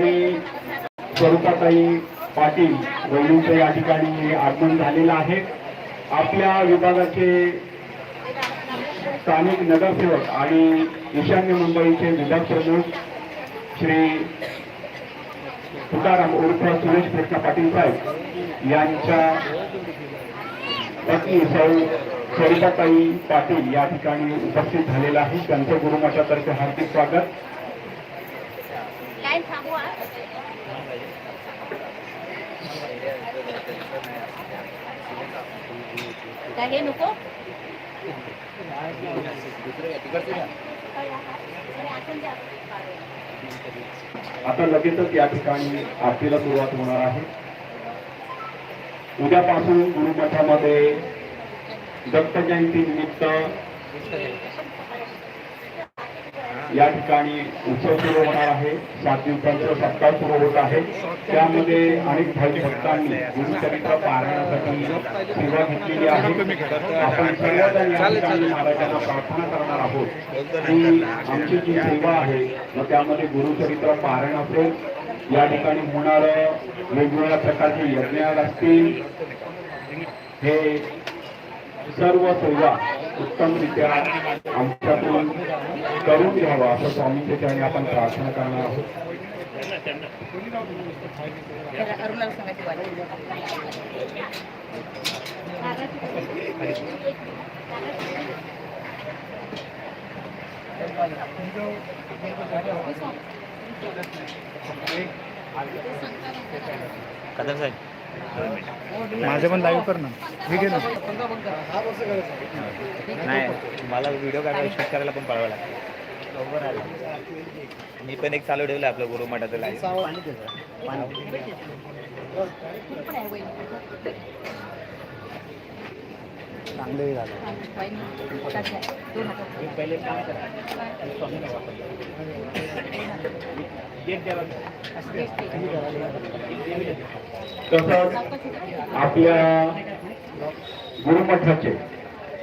स्वरूपाताई पाटील वैलींचं या ठिकाणी आगमन झालेलं आहे. आपल्या विभागाचे स्थानिक नगरसेवक आणि ईशान्य मुंबईचे विभाग प्रमुख श्री तुकाराम उर्फ सुरेश कृष्ण पाटील साहेब यांच्या पत्नी सौ स्वरूपाताई पाटील या ठिकाणी उपस्थित झालेला आहे. त्यांचं गुरुमठातर्फे हार्दिक स्वागत. का हे नको? आता लगेचच या ठिकाणी आरतीला सुरुवात होणार आहे. उद्यापासून गुरुमठामध्ये दत्त जयंती निमित्त या ठिकाणी उत्सव सुरू होणार आहे. सात दिवसांचा सप्ताह सुरू होत आहे. त्यामध्ये अनेक भाविक भक्तांनी गुरुचरित्र पारायणासाठी सेवा घेतलेली आहे. आपण सर्वजण या ठिकाणी महाराजांना प्रार्थना करणार आहोत. की आमची जी सेवा आहे मग त्यामध्ये गुरुचरित्र पारायण असेल. या ठिकाणी होणारं वेगवेगळ्या प्रकारचे यज्ञ असतील. हे सर्व सेवा उत्तमरित्या आमच्याकडून करून घ्यावा असं स्वामी ठिकाणी आपण प्रार्थना करणार आहोत. कदम साहेब. माझं पण लाईव्ह कर ना. हे घे ना? नाही मला व्हिडिओ काढायला शूट करायला पण पळावं लागतं. मी पण एक चालू ठेवलं आपलं गुरु मठाचं लाईव्ह चांगलंही झालं. तसंच आपल्या गुरुमठाचे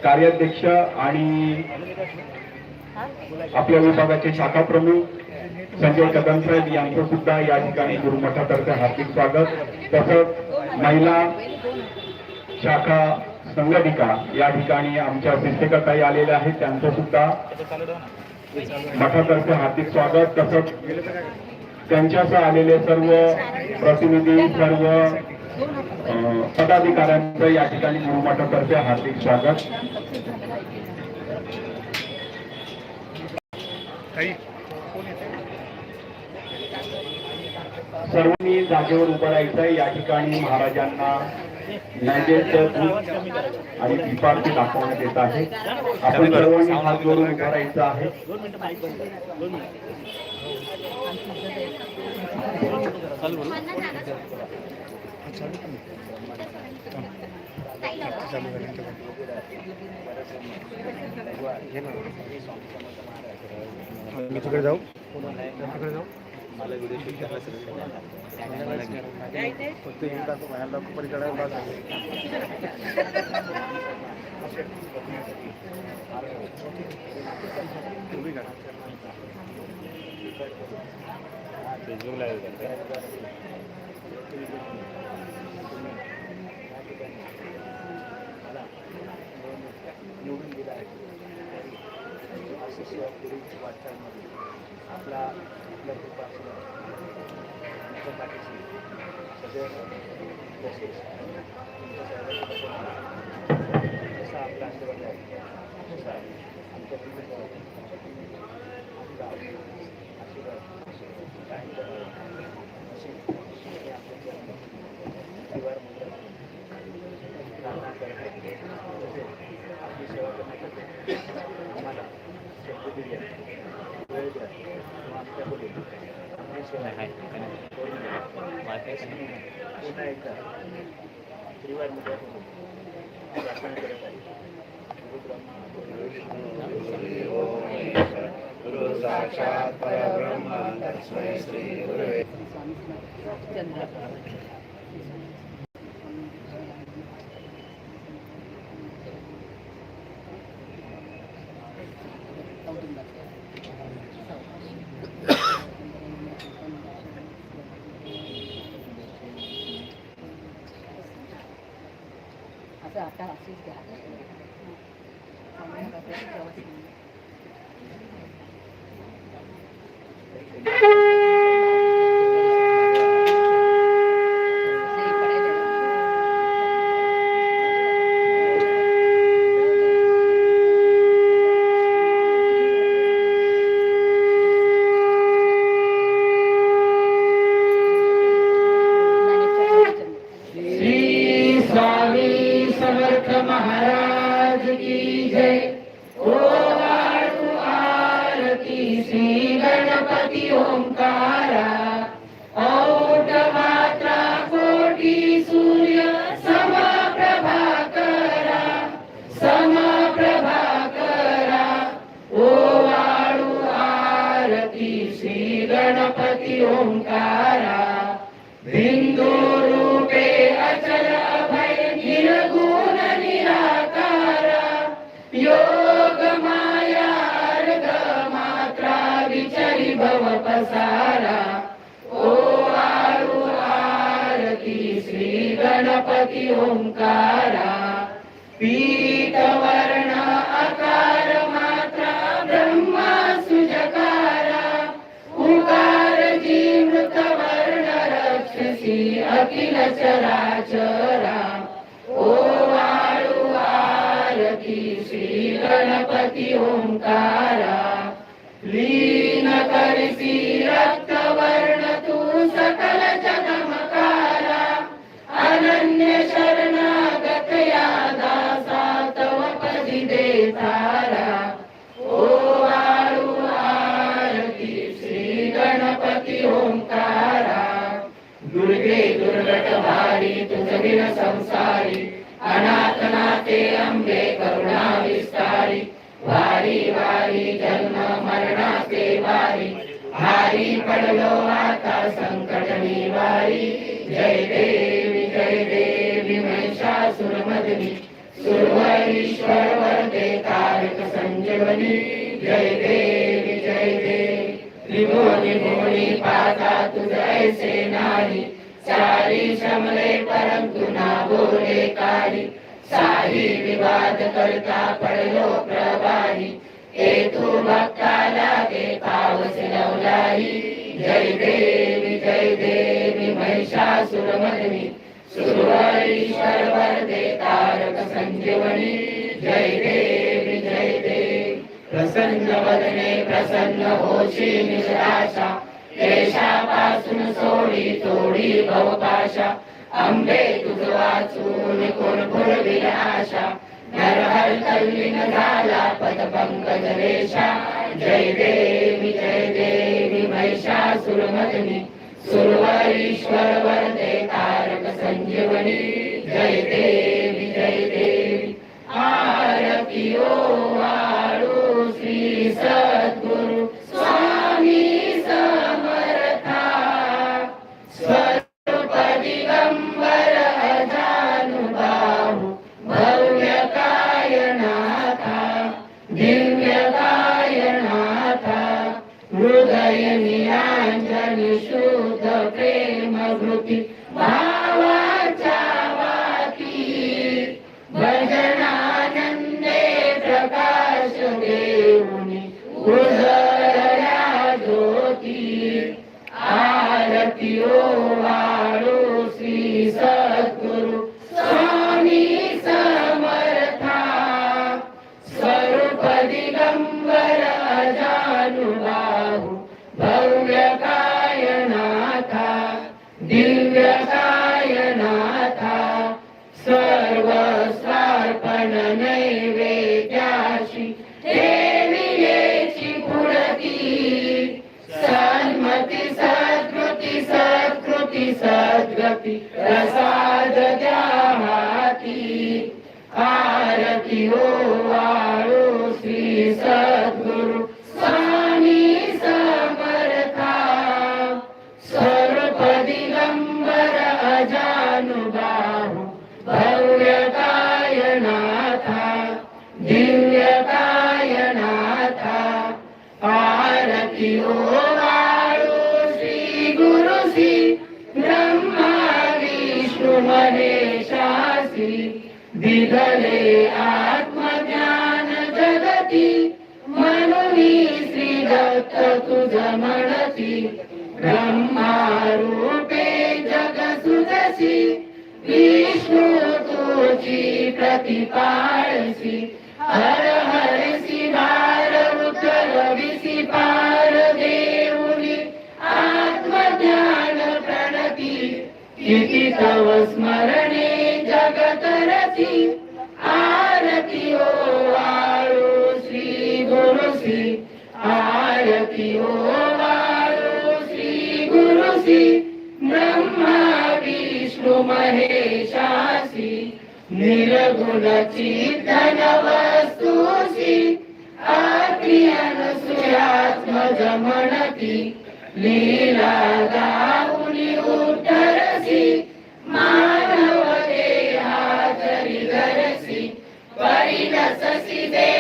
कार्याध्यक्ष आणि आपल्या विभागाचे शाखा प्रमुख संजय कदम साहेब यांचं सुद्धा या ठिकाणी गुरुमठातर्फे हार्दिक स्वागत. तसंच महिला शाखा संघटिका या ठिकाणी आमच्या शिक्षकताई आलेल्या आहेत. त्यांचं सुद्धा मठातर्फे हार्दिक स्वागत. तसंच त्यांच्यासह आलेले सर्व प्रतिनिधी सर्व पदाधिकाऱ्यांचं या ठिकाणी गुरुमठातर्फे हार्दिक स्वागत. सर्वांनी जागेवर उभं राहायचं या ठिकाणी महाराजांना आणि दीपारती दाखवण्यात येत आहे. आपण सर्वांनी हात जोडून उभं राहायचं आहे. मी तिकडे जाऊ. तिकडे जाऊ. मला व्हिडिओ शूट करायला सुरू फक्त पलीकडे बस फेसबुकला निवडून दिला आहे आपला आपल्या कृपा असणं आमच्या पाठीशी सदैव तसेच तुमच्या सर्वांच्या पाठीशी जसा आपला आशीर्वाद आहे तसा आमच्या कुटुंबावर आपला आशीर्वाद कायम करावा अशी मी आपल्या चरणी परिवार मुद्रा प्रार्थना करतो तसेच आपली सेवा करण्यासाठी आम्हाला संधी दिली आहे वेळ द्या किंवा आमच्याकडे आपली सेवा नाही करून द्या. पुन्हा एकदा परिवार मुद्राकडून प्रार्थना करत आहे गुरु साक्षात परब्रह्म तस्मै श्री गुरुवे असं आता अशीच घ्या चांगलं काहीतरी व्यवस्थित. नाही पडायला. श्री स्वामी समर्थ गणपती ओंकारा पीठ वर्ण आकार मात्रा ब्रह्मा सुजकारा उकार जीवृत वर्ण रक्षसी अखिल चराचरा ओ वाळू आरती श्री गणपती ओंकारा। तुझ संसारी अनाथ नाथे अंबे करुणा विस्तारी वारी वारी जन्म मरणाचे वारी भारी पडलो आता संकट निवारी. जय देवी जय देवी महिषासुरमदनी सुरवरीश्वर वरदे तारक संजीवनी जय देवी जय देवी त्रिभुवनी भुवनी पाता तुझ ऐसे नाही चारी शमले परंतु ना बोले काही सारी विवाद करता पडलो प्रवाही ए तू भक्ताला ते पावस लवलाही जय देवी जय देवी महिषासुरमदनी सुरवरीश्वर वरदे तारक संजीवनी। जय देवी जय देवी। प्रसन्न वदने प्रसन्न होशी निराशा। देशापासून सोडी तोडी भवपाशा अंबे तुझ वाचून कोण पुरविल आशा नरहर तल्लीन झाला पद पंकज रेषा. जय देवी जय देवी महिषासुरमदनी सुरवरीश्वर वरदे तार. जगती म्हणून श्री दत्त तुझ म्हणती ब्रह्मारूपे जग सुजसी विष्णू तुझी प्रतिपाळसी हर हरसी भार उतरविसी पार देऊनी. आत्मज्ञान प्रणती. किती तव स्मरणे जगत ब्रह्मा विष्णु महेशासी निर्गुण चिंतन वस्तुसी आत्रियन सुयात्मज म्हणती लीला गाऊनी उठरसी मानव देहाचरी धरसी परिणससी देह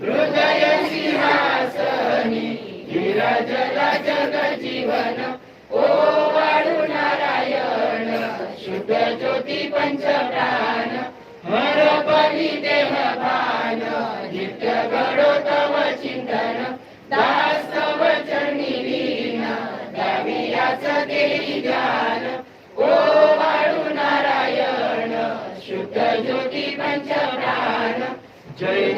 हृदय सिंहासनी विराजला जग जीवन ओ वाळू नारायण शुद्ध ज्योती पंचप्राण. हर परी देह भान नित्य घडो तव चिंतन. दास वचनी लीना लीन दावियाच देई ज्ञान. ओ वाळू नारायण शुद्ध ज्योती पंचप्राण. जय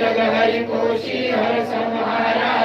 जगहरि कोशी हर संहारा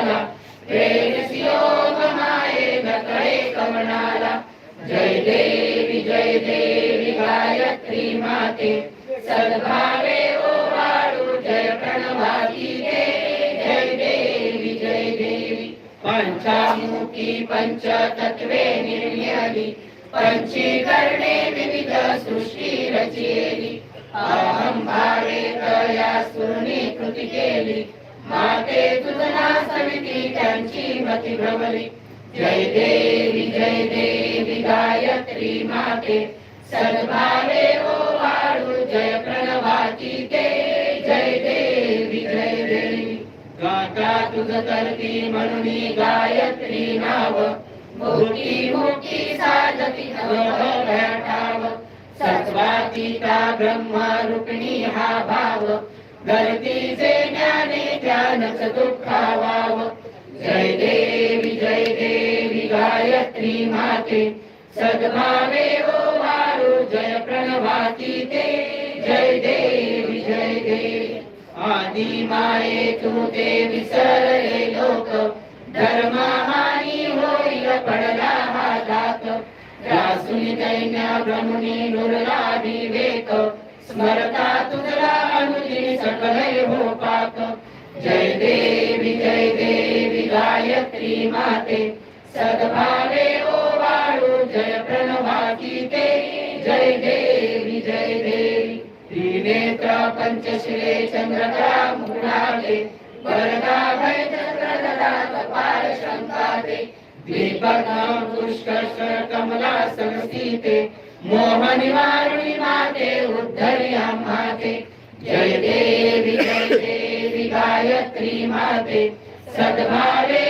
पंचतत्वे निर्मिली पंचीकरणे विविध सृष्टी रचिली अहम भावे तया स्तुनी कृती केली माते तुझना समिती त्यांची मती भ्रमली। जय देवी जय देवी गायत्री माते सद्भाव गाता करती म्हणून गायत्री नाव। मोठी मोठी साधती ठाव सत्वातीता ब्रह्मा रुक्णी हा भाव। गर्दीचे ज्ञाने ज्ञानच दुःखावाव। जय देवी जय देवी गायत्री माते। सद्भावे हो ओ वाळू जय प्रणवाती ते। जय देवी। आदि माये तू ते विसरले लोक. धर्म हानी होईल पडला हा दात रासुनी दैन्या ब्रह्मणी नुरला विवेक स्मरता तुझला अनुदिन सकलय हो पाक. जय देवी जय देवी गायत्री माते. सद्भावे ओ वाळू जय प्रणवाती ते. जय देवी जय देवी. त्रिनेत्र पंचशिले चंद्रका मुकुडाले वरदा भय चंद्रदा कपाल शंकाते दीपक पुष्कर्ष कमला संस्थिते मोहनिवारुणि माते उद्धरी माते जय देवी जय देवी गायत्री माते सद्भावे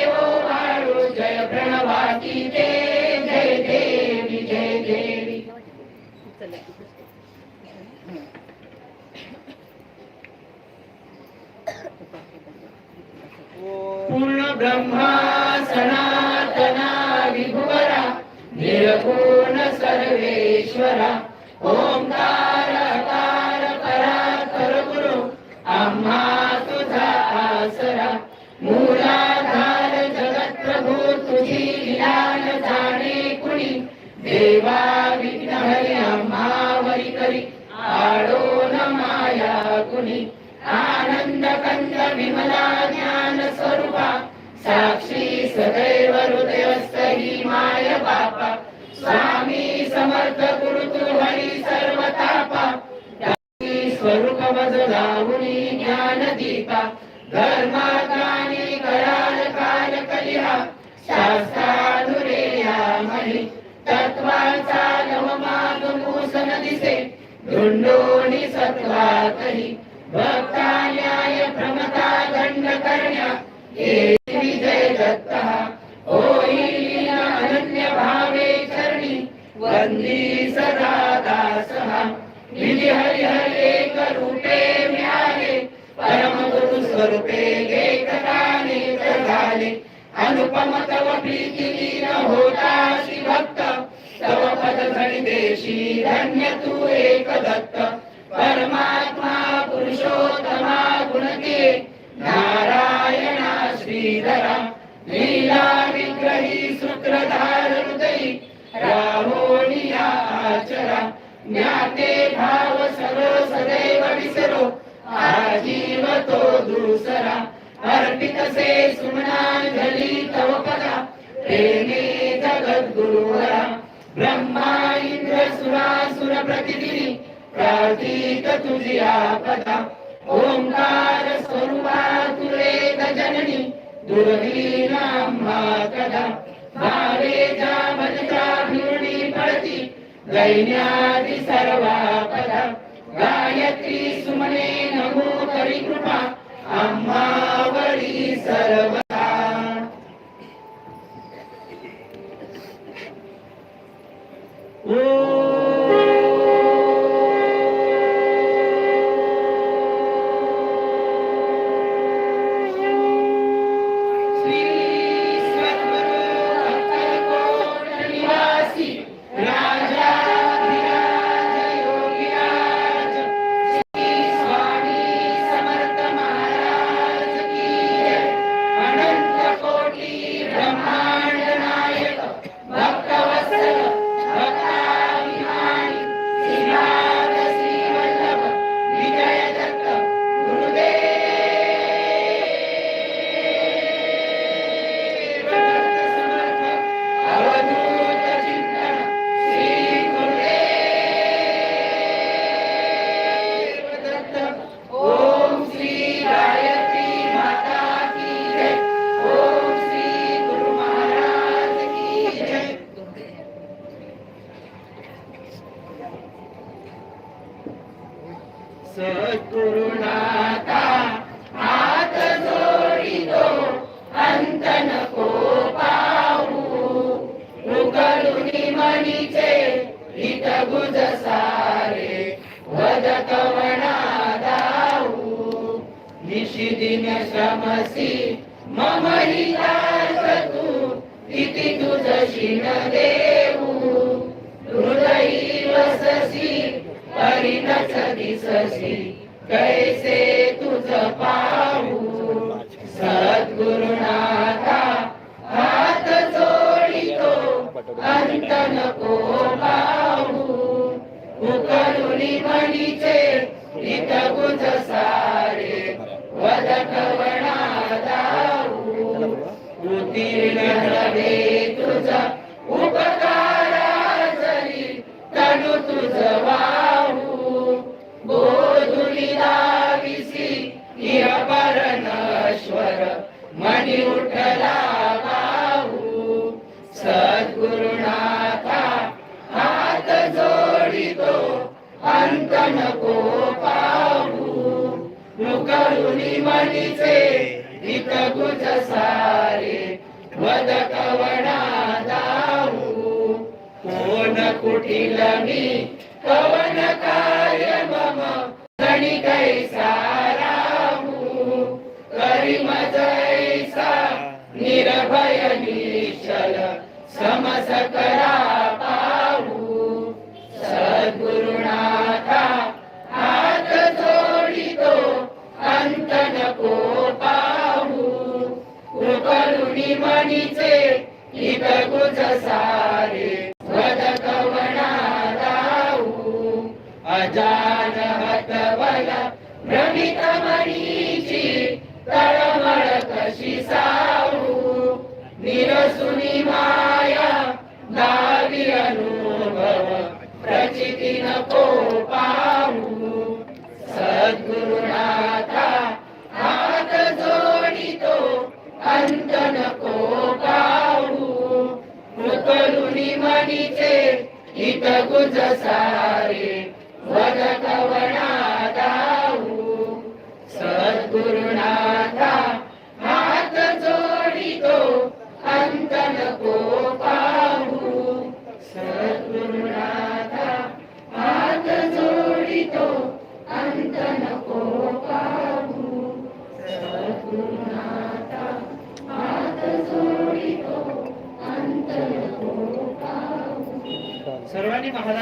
ब्रह्मा सनातना विभुवरा निर्गुण सर्वेश्वरा सदैव हृदयस्थ हि माय पापा स्वामी समर्थ गुरु तू हरी स्वरूप बदलावणी ज्ञान दीपा धर्मा कराल काल कलिहा शास्त्रानुरेया मनी तत्वाचा नवमाग मूसन दिसे धुंडोणी सत्वा कही रूपे लेखकाने झाले अनुपम तव प्रीती लीन होता शिवभक्त तव पद धनी देशी धन्य तू एक दत्त। परमात्मा रघुज सारे. वद कवणा दाऊ निशिदिन श्रमसी मम हितार्थ तू इति तुझशी न देऊ हृदयी वससी परिणच दिससी. उतीर्ण तुझा. मुनीचे हित गुज सारे वद कवणा दाऊ. कोण कुठील मी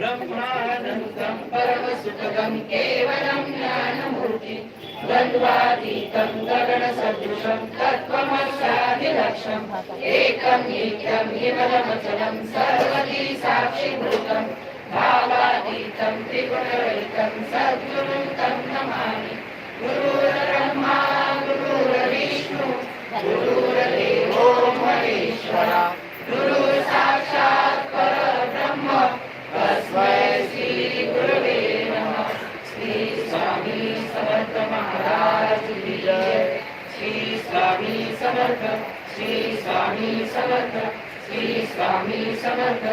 ब्रह्मानन्दं परमसुखदं केवलं ज्ञानमूर्ति द्वन्द्वातीतं गगनसदृशं तत्त्वमक्षादिलक्ष्यम् एकं नित्यं विमलमचलं सर्वदी साक्षिभूतं भावातीतं त्रिगुणरहितं सद्गुरुं तं नमामि। गुरुर्ब्रह्मा गुरुर्विष्णु गुरुर्देवो महेश्वरा गुरु समर्थ श्री स्वामी समर्थ श्री स्वामी समर्थ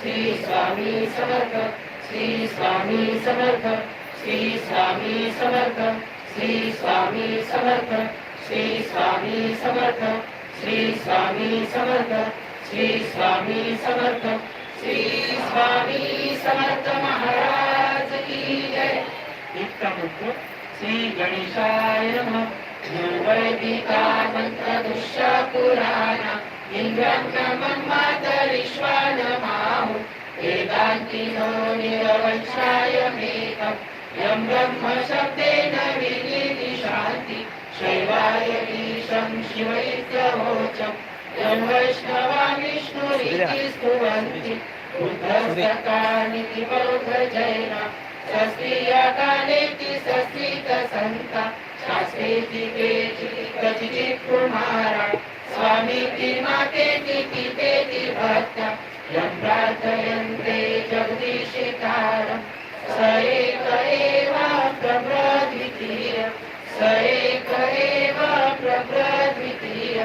श्री स्वामी समर्थ श्री स्वामी समर्थ श्री स्वामी समर्थ श्री स्वामी समर्थ श्री स्वामी समर्थ श्री स्वामी समर्थ श्री स्वामी समर्थ श्री स्वामी समर्थ महाराज की जय श्री गणेशाय नमः निर्वैदिका मन्त्रदुष्य पुराणा इन्द्रं नमं मातरिश्वा नमाहु वेदान्तिनो निरवंशायमेकं यं ब्रह्मशब्देन विनिति शान्ति शैवाय ईशं शिवैत्यवोचं यं वैष्णवा विष्णुरिति स्तुवन्ति बुद्धस्तकानिति बौद्धजैना सस्त्रियकालेति सस्त्रितसन्ता शास्त्रेति केचित् कचिचित् कुमारा स्वामीति मातेति पितेति भक्ता। यं प्रार्थयन्ते जगदीशिकारम् स एक एव प्रभ्रद्वितीय स एक एव प्रभ्रद्वितीय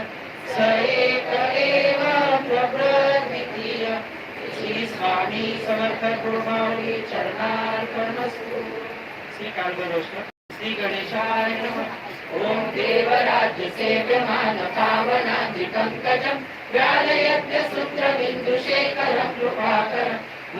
स एक एव प्रभ्रद्वितीय श्री स्वामी समर्थ गुरुमाऊली चरणार्पणस्तु श्री कालभैरव श्री गणेशाय ओम देवराज्य सेव्यमान पावनाधिकङ्कजं व्यालयत्य सूत्रबिन्दुशेखरं कृपाकर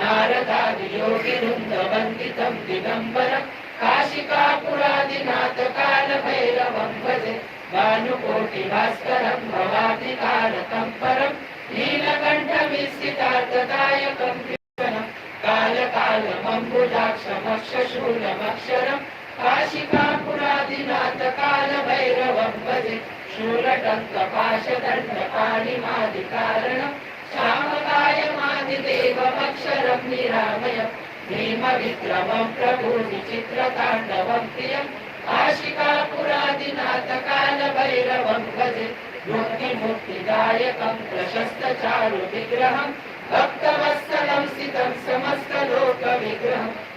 नारदादियोगिवृन्दवन्दितं दिगम्बरं काशिकापुरादिनाथ कालभैरवं भजे भानुकोटिभास्करं भवादिकारकं परं नीलकण्ठविस्थितार्थदायकं कृपणं कालकालमम्बुजाक्षमक्षशूलमक्षरं काशिकापुरादिनाथ कालभैरवं वदे शूलटङ्कपाशदण्डपाणिमादिकारणं श्यामकायमादिदेवमक्षरं निरामय भीमविक्रमं प्रभुनिचित्रताण्डवं प्रियं काशिकापुरादिनाथ कालभैरवं वदे मुक्तिमुक्तिदायकं प्रशस्तचारुविग्रहं भक्तवत्सलं स्थितं विग्रहम्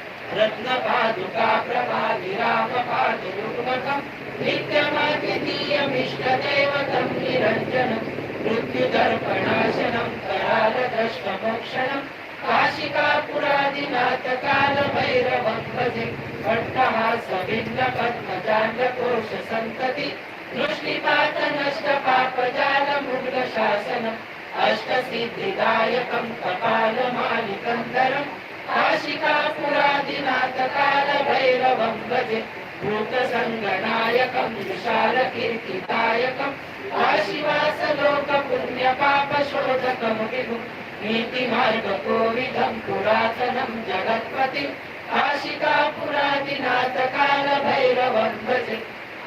रत्नपादुका प्रभाविरामपादुरुग्मकम् नित्यमातिथीयमिष्टदेवतम् निरञ्जनम्। मृत्युदर्पणाशनम् करालदष्टमोक्षणम् काशिकापुरादिनाथकालभैरवम् भजे भट्टहासभिन्नपद्मजाण्डकोशसन्तति दृष्टिपातनष्टपापजालमुग्लशासनम् अष्टसिद्धिदायकम् कपालमालिकन्दरम्। काशिकापुरादिनाथ काल भैरवं भजे भूतसङ्गनायकं विशालकीर्तिदायकम् आशिवासलोकपुण्यपापशोधकं विभुं नीतिमार्गकोविदं पुरातनं जगत्पति काशिकापुरादिनाथ काल भजे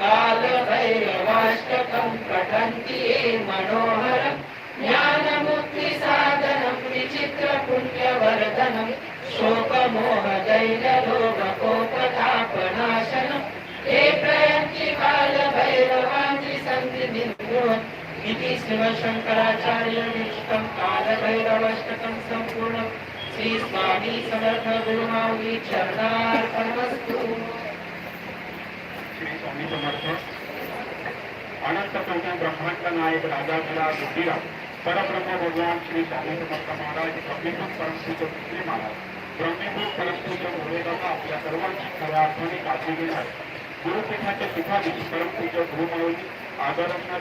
कालभैरवाष्टकं पठन्ति ये मनोहरं ज्ञानमुक्तिसाधनं विचित्रपुण्यवर्धनम् विचित्रपुण्यवर्धनं शोकमोहदैर्यलोभकोपतापनाशनं हे प्रयंती काल भैरवांची संधी निर्गुणम् इति शिवशङ्कराचार्यनिष्ठं संपूर्ण। श्री स्वामी समर्थ गुरुमाऊली चरणार्पणमस्तु। श्री स्वामी समर्थ। अनंत कोटी ब्रह्मांड नायक राजा राजाधिराज बुद्धिरा परब्रह्म भगवान श्री स्वामी समर्थ महाराज ब्रह्मीभूत परम श्री महाराज ब्रह्मीभूत परमपूज्य गुरुदादा आपल्या सर्वांची खऱ्या अर्थाने काळजी घेणार पीठाधीश परमपूज्य आदरणीय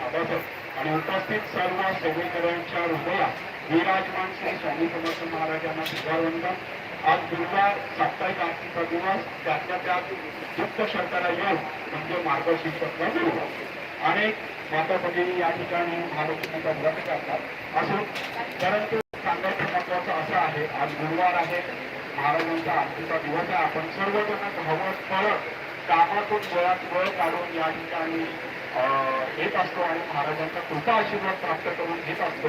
आदरणीय आणि उपस्थित सर्व सेवेकरांच्या हृदयात विराजमान श्री स्वामी समर्थ महाराजांना शुभावंदन आज दुर्गा साप्ताहिक आरतीचा दिवस त्यातल्या त्यात युक्त शर्करा येऊन म्हणजे मार्गशीर्षकचा गुरुवार अनेक माता भगिनी या ठिकाणी महालक्ष्मीचा व्रत करतात असो परंतु सांगायचं महत्वाचं असं आहे. आज गुरुवार आहे. महाराजांचा आरतीचा दिवस आहे. आपण सर्वजण धावत पळत कामातून वेळात वेळ काढून या ठिकाणी येत असतो आणि महाराजांचा कृपा आशीर्वाद प्राप्त करून घेत असतो.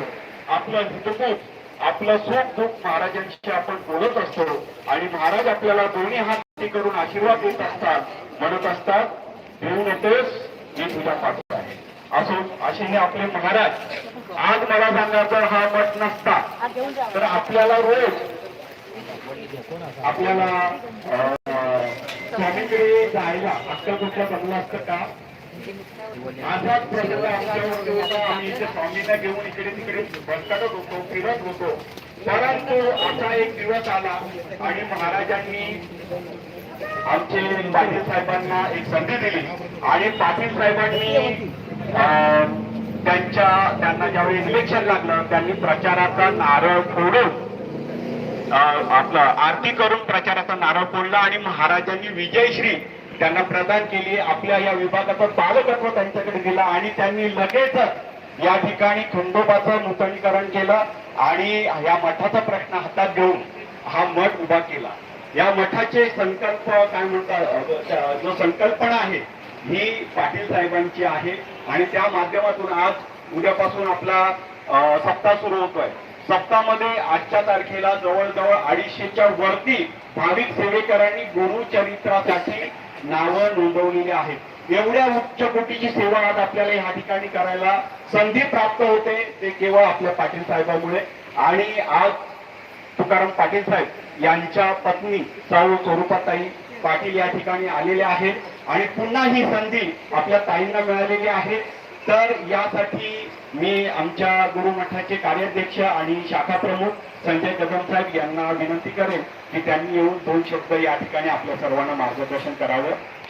आपलं हितपूत आपलं सुख दुःख महाराजांशी आपण बोलत असतो. आणि महाराज आपल्याला दोन्ही हात करून आशीर्वाद देत असतात म्हणत असतात घेऊन येतोस मी तुझ्या पाठीत आहे. असो असे हे आपले महाराज आज मला सांगायचं हा मठ नसता. तर आपल्याला रोज आपल्याला स्वामीकडे जायला अक्कलकोटला जमलं असतं का? आझाद प्रसंग आमच्यावरती होता. आम्ही इथे स्वामींना घेऊन इकडे तिकडे भटकत होतो फिरत होतो. परंतु असा एक दिवस आला आणि महाराजांनी आमचे पाटील साहेबांना एक संधी दिली. आणि पाटील साहेबांनी त्यांच्या त्यांना ज्यावेळी इलेक्शन लागलं त्यांनी प्रचाराचा नारळ फोडून आपलं आरती करून प्रचाराचा नारळ फोडला आणि महाराजांनी विजयश्री त्यांना प्रदान केली. आपल्या या विभागाचं पालकत्व त्यांच्याकडे दिलं आणि त्यांनी लगेच या ठिकाणी खंडोबाचं नूतनीकरण केलं आणि या मठाचा प्रश्न हातात घेऊन हा मठ उभा केला. या मठाचे संकल्प काय म्हणतात जो संकल्पना आहे ही पाटील साहेबांची आहे आणि त्या माध्यमातून आज उद्यापासून आपला सप्ताह सुरू होतोय. सप्तामध्ये आजच्या तारखेला जवळजवळ अडीचशेच्या वरती भाविक सेवेकरांनी गुरुचरित्रासाठी नावं नोंदवलेली आहेत. एवढ्या उच्च कोटीची सेवा आज आपल्याला या ठिकाणी करायला संधी प्राप्त होते ते केवळ आपल्या पाटील साहेबांमुळे. आणि आज तुकाराम पाटील साहेब यांच्या पत्नी सौ स्वरूपाताई पाटील या ठिकाणी आलेले आहेत आणि पुन्हा ही संधी आपल्या ताईंना मिळालेली आहे. तर यासाठी मी आमच्या गुरुमठाचे कार्याध्यक्ष आणि शाखा प्रमुख संजय कदम साहेब यांना विनंती करेन की त्यांनी येऊन दोन शब्द या ठिकाणी आपल्या सर्वांना मार्गदर्शन करावं.